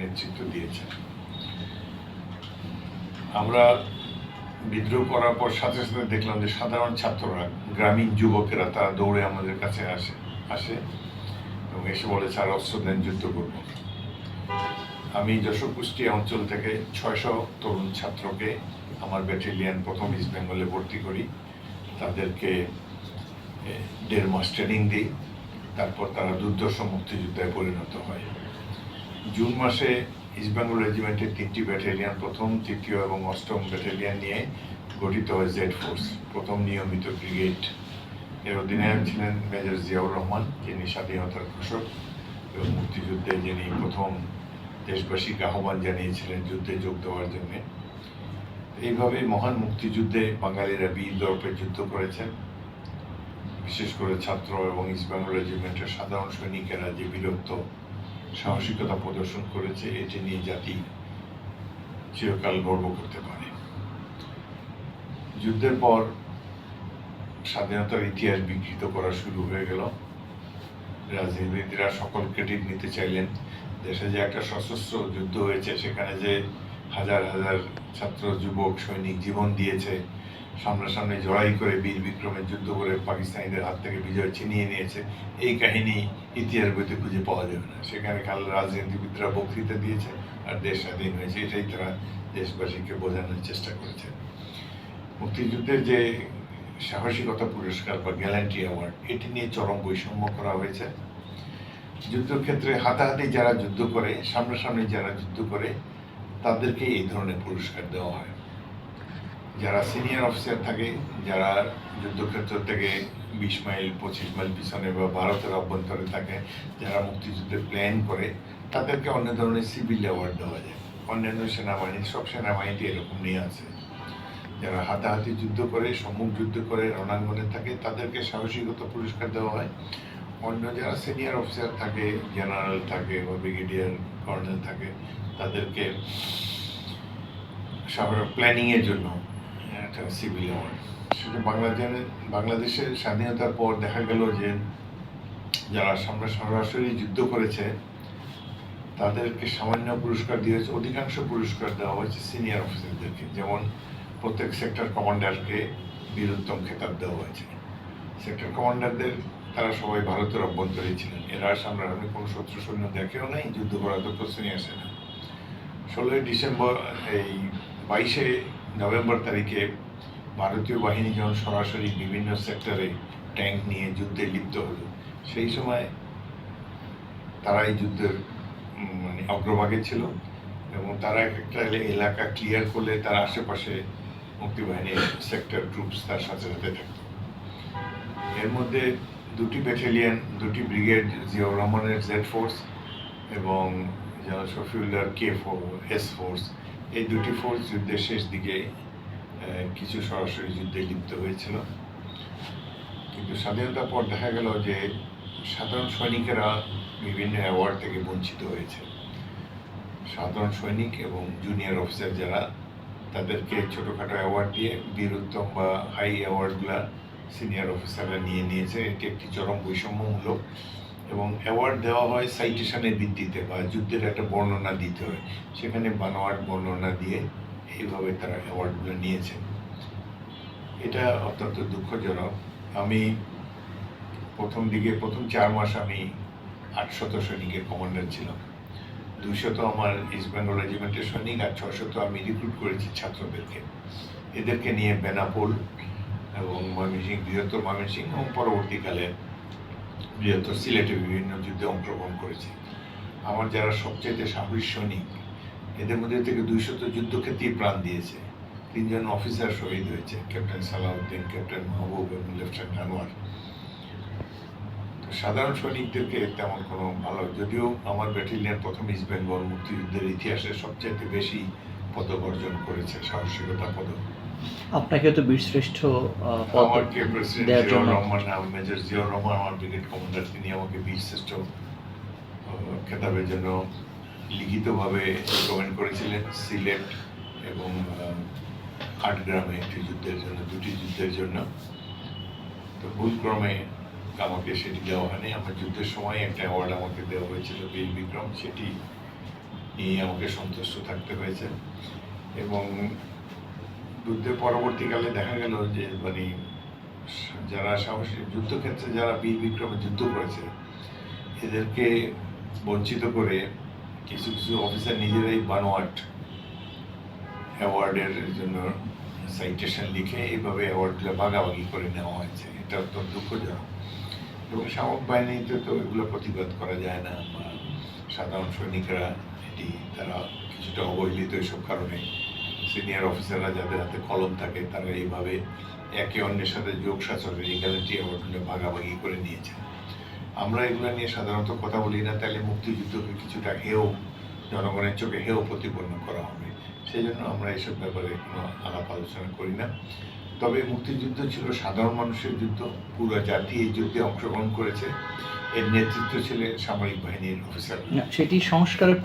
নেতৃত্ব দিয়েছেন আমরা বিদ্রোহ করার পর সাথে সাথে দেখলাম যে সাধারণ ছাত্ররা, গ্রামীণ যুবকেরা, তারা দৌড়ে আমাদের কাছে আসে আসে এবং এসে বলে, স্যার অস্ত্র দেন যুদ্ধ করব আমি যশোর কুষ্টিয়া অঞ্চল থেকে ছয়শো তরুণ ছাত্রকে আমার ব্যাটালিয়ান প্রথম ইস্ট বেঙ্গলে ভর্তি করি। তাদেরকে দেড় মাস ট্রেনিং দিই। তারপর তারা দুর্দর্শ মুক্তিযোদ্ধায় পরিণত হয়। জুন মাসে ইস্ট বেঙ্গল রেজিমেন্টের তিনটি ব্যাটালিয়ান প্রথম, তৃতীয় এবং অষ্টম ব্যাটালিয়ান নিয়ে গঠিত হয় জেড ফোর্স প্রথম নিয়মিত ব্রিগেড এর অধিনায়ক ছিলেন মেজর জিয়াউর রহমান, যিনি স্বাধীনতার ঘোষক এবং মুক্তিযুদ্ধে যিনি প্রথম দেশবাসীকে আহ্বান জানিয়েছিলেন যুদ্ধে যোগ দেওয়ার জন্যে। এইভাবে মহান মুক্তিযুদ্ধে বাঙালিরা বীর দর্পে যুদ্ধ করেছেন। বিশেষ করে ছাত্র এবং ইস্ট বেঙ্গল রেজিমেন্টের সাধারণ সৈনিকেরা যে বীরত্ব সাহসিকতা প্রদর্শন করেছে, এটি নিয়ে জাতি চিরকাল গর্ব করতে পারে। যুদ্ধের পর স্বাধীনতার ইতিহাস বিকৃত করা শুরু হয়ে গেল। রাজনীতিবিদরা সকল ক্রেডিট নিতে চাইলেন। দেশে যে একটা সশস্ত্র যুদ্ধ হয়েছে, সেখানে যে হাজার হাজার ছাত্র, যুবক, সৈনিক জীবন দিয়েছে। সামনাসামনি জড়াই করে বীর বিক্রমের যুদ্ধ করে পাকিস্তানিদের হাত থেকে বিজয় ছিনিয়ে নিয়েছে। এই কাহিনী ইতিহাস বইতে খুঁজে পাওয়া যাবে না। সেখানে কাল রাজনীতিবিদরা বক্তৃতা দিয়েছে আর দেশ স্বাধীন হয়েছে। এটাই তারা দেশবাসীকে বোঝানোর চেষ্টা করেছে। মুক্তিযুদ্ধের যে সাহসিকতা পুরস্কার বা গ্যালান্টি অ্যাওয়ার্ড, এটি নিয়ে চরম বৈষম্য করা হয়েছে। যুদ্ধক্ষেত্রে হাতাহাতি যারা যুদ্ধ করে, সামনাসামনি যারা যুদ্ধ করে তাদেরকে এই ধরনের পুরস্কার দেওয়া হয়। যারা সিনিয়র অফিসার থাকে, যারা যুদ্ধক্ষেত্র থেকে বিশ মাইল, পঁচিশ মাইল পিছনে বা ভারতের অভ্যন্তরে থাকে, যারা মুক্তিযুদ্ধের প্ল্যান করে, তাদেরকে অন্য ধরনের সিভিল অ্যাওয়ার্ড দেওয়া যায়। অন্যান্য সেনাবাহিনী, সব সেনাবাহিনীতে এরকম নিয়ে আছে। যারা হাতাহাতি যুদ্ধ করে, সম্মুখ যুদ্ধ করে, রণাঙ্গনে থাকে, তাদেরকে সাহসিকতা পুরস্কার দেওয়া হয়। অন্য যারা সিনিয়র অফিসার থাকে জেনারেল থাকে বা ব্রিগেডিয়ার কর্নেল থাকে, তাদেরকে প্ল্যানিংয়ের জন্য একটা সিভিল অ্যাওয়ার্ড সেটা বাংলাদেশের বাংলাদেশের স্বাধীনতার পর দেখা গেল যে যারা সামনে সরাসরি যুদ্ধ করেছে, তাদেরকে সামান্য পুরস্কার দিয়ে হয়েছে, অধিকাংশ পুরস্কার দেওয়া হয়েছে সিনিয়র অফিসারদেরকে যেমন প্রত্যেক সেক্টর কমান্ডারকে বীরত্তম খেতাব দেওয়া হয়েছে। সেক্টর কমান্ডারদের তারা সবাই ভারতের অভ্যন্তরেই ছিলেন। এরা সামনে কোনো শত্রু সৈন্য দেখেও নাই, যুদ্ধ করার তো প্রশ্নই আসে না। ষোলোই ডিসেম্বর, এই বাইশে নভেম্বর তারিখে ভারতীয় বাহিনী যখন সরাসরি বিভিন্ন সেক্টরে ট্যাঙ্ক নিয়ে যুদ্ধে লিপ্ত হলো। সেই সময় তারা এই যুদ্ধের মানে অগ্রভাগে ছিল এবং তারা এক একটা এলাকা ক্লিয়ার করলে তার আশেপাশে মুক্তিবাহিনীর সেক্টর ট্রুপস তার সাথে সাথে থাকত। এর মধ্যে দুটি ব্যাটালিয়ন দুটি ব্রিগেড জিয়াউর রহমানের জেড ফোর্স এবং জেনারেল শফিউল্লার কে এস ফোর্স এই দুটি ফোর্স যুদ্ধের শেষ দিকে কিছু সরাসরি যুদ্ধে লিপ্ত হয়েছিল। কিন্তু স্বাধীনতার পর দেখা গেল যে সাধারণ সৈনিকেরা বিভিন্ন অ্যাওয়ার্ড থেকে বঞ্চিত হয়েছে। সাধারণ সৈনিক এবং জুনিয়র অফিসার যারা, তাদেরকে ছোটোখাটো অ্যাওয়ার্ড দিয়ে বীর উত্তম বা হাই অ্যাওয়ার্ডগুলা সিনিয়র অফিসাররা নিয়ে নিয়েছে। এটি একটি চরম বৈষম্যমূলক এবং অ্যাওয়ার্ড দেওয়া হয় সাইটেশনের ভিত্তিতে বা যুদ্ধের একটা বর্ণনা দিতে হয়। সেখানে বানোয়াট বর্ণনা দিয়ে এইভাবে তারা অ্যাওয়ার্ডগুলো নিয়েছে। এটা অত্যন্ত দুঃখজনক। আমি প্রথম দিকে, প্রথম চার মাস আমি আটশত সৈনিকের কমান্ডার ছিলাম। দুইশত আমার ইস্ট বেঙ্গল রেজিমেন্টের সৈনিক আর ছশত আমি রিক্রুট করেছি ছাত্রদেরকে। এদেরকে নিয়ে বেনাপোল এবং ময়মনসিং বৃহত্তর ময়মনসিং এবং পরবর্তীকালে বৃহত্তর সিলেটে বিভিন্ন যুদ্ধে অংশগ্রহণ করেছে। আমার যারা সবচেয়ে সাহসী সৈনিক, এদের মধ্যে থেকে দুইশত যুদ্ধক্ষেত্রেই প্রাণ দিয়েছে। তিনজন অফিসার শহীদ হয়েছে, ক্যাপ্টেন সালাউদ্দিন, ক্যাপ্টেন মাহবুব এবং লেফটেন্যান্ট আনোয়ার। সাধারণ সৈনিকদেরকে তেমন কোনো ভালো, যদিও আমার ব্যাটালিয়ন প্রথম ইস্ট বেঙ্গল মুক্তিযুদ্ধের ইতিহাসে সবচেয়ে বেশি পদক অর্জন করেছে সাহসিকতা পদক। আপনাকে তো বীরশ্রেষ্ঠ প্রেসিডেন্ট জিয়াউর জন্য রহমান মেজর জিয়াউর রহমান আমার ব্রিগেড কমান্ডার তিনি আমাকে বীরশ্রেষ্ঠ খেতাবের জন্য লিখিতভাবে রেকমেন্ড করেছিলেন। সিলেট এবং আটগ্রামে একটি যুদ্ধের জন্য দুটি যুদ্ধের জন্য। তো ভুলক্রমে আমাকে সেটি দেওয়া হয়নি। আমার যুদ্ধের সময় একটা অ্যাওয়ার্ড আমাকে দেওয়া হয়েছিল বীর বিক্রম। সেটি নিয়ে আমাকে সন্তুষ্ট থাকতে হয়েছে। এবং যুদ্ধের পরবর্তীকালে দেখা গেল যে মানে যারা সাহসী যুদ্ধক্ষেত্রে যারা বীর বিক্রমে যুদ্ধ করেছে, এদেরকে বঞ্চিত করে কিছু কিছু অফিসার নিজেরাই বানোয়াট অ্যাওয়ার্ডের জন্য সাইটেশন লিখে এইভাবে অ্যাওয়ার্ডগুলো ভাগাভাগি করে নেওয়া হয়েছে। এটা অত্যন্ত দুঃখজনক। এবং সামরিক বাহিনীতে তো এগুলো প্রতিবাদ করা যায় না, বা সাধারণ সৈনিকরা এটি, তারা কিছুটা অবহেলিত এসব কারণে। সিনিয়র অফিসাররা যাদের হাতে কলম থাকে, তারা এইভাবে একে অন্যের সাথে যোগ সাচরে ইংরেজি অ্যাওয়ার্ডগুলো ভাগাভাগি করে নিয়েছে। আমরা এগুলো নিয়ে সাধারণত কথা বলি না, তাহলে মুক্তিযুদ্ধকে কিছুটা হেও জনগণের চোখে হেও প্রতিপন্ন করা হবে। সেই জন্য আমরা এসব ব্যাপারে কোনো আলাপ আলোচনা করি না। তবে মুক্তিযুদ্ধ ছিল সাধারণ মানুষের যুদ্ধ, পুরো জাতি এই যুদ্ধে অংশগ্রহণ করেছে। এর নেতৃত্ব ছিলেন সামরিক বাহিনীর অফিসার সেটি সংস্কারের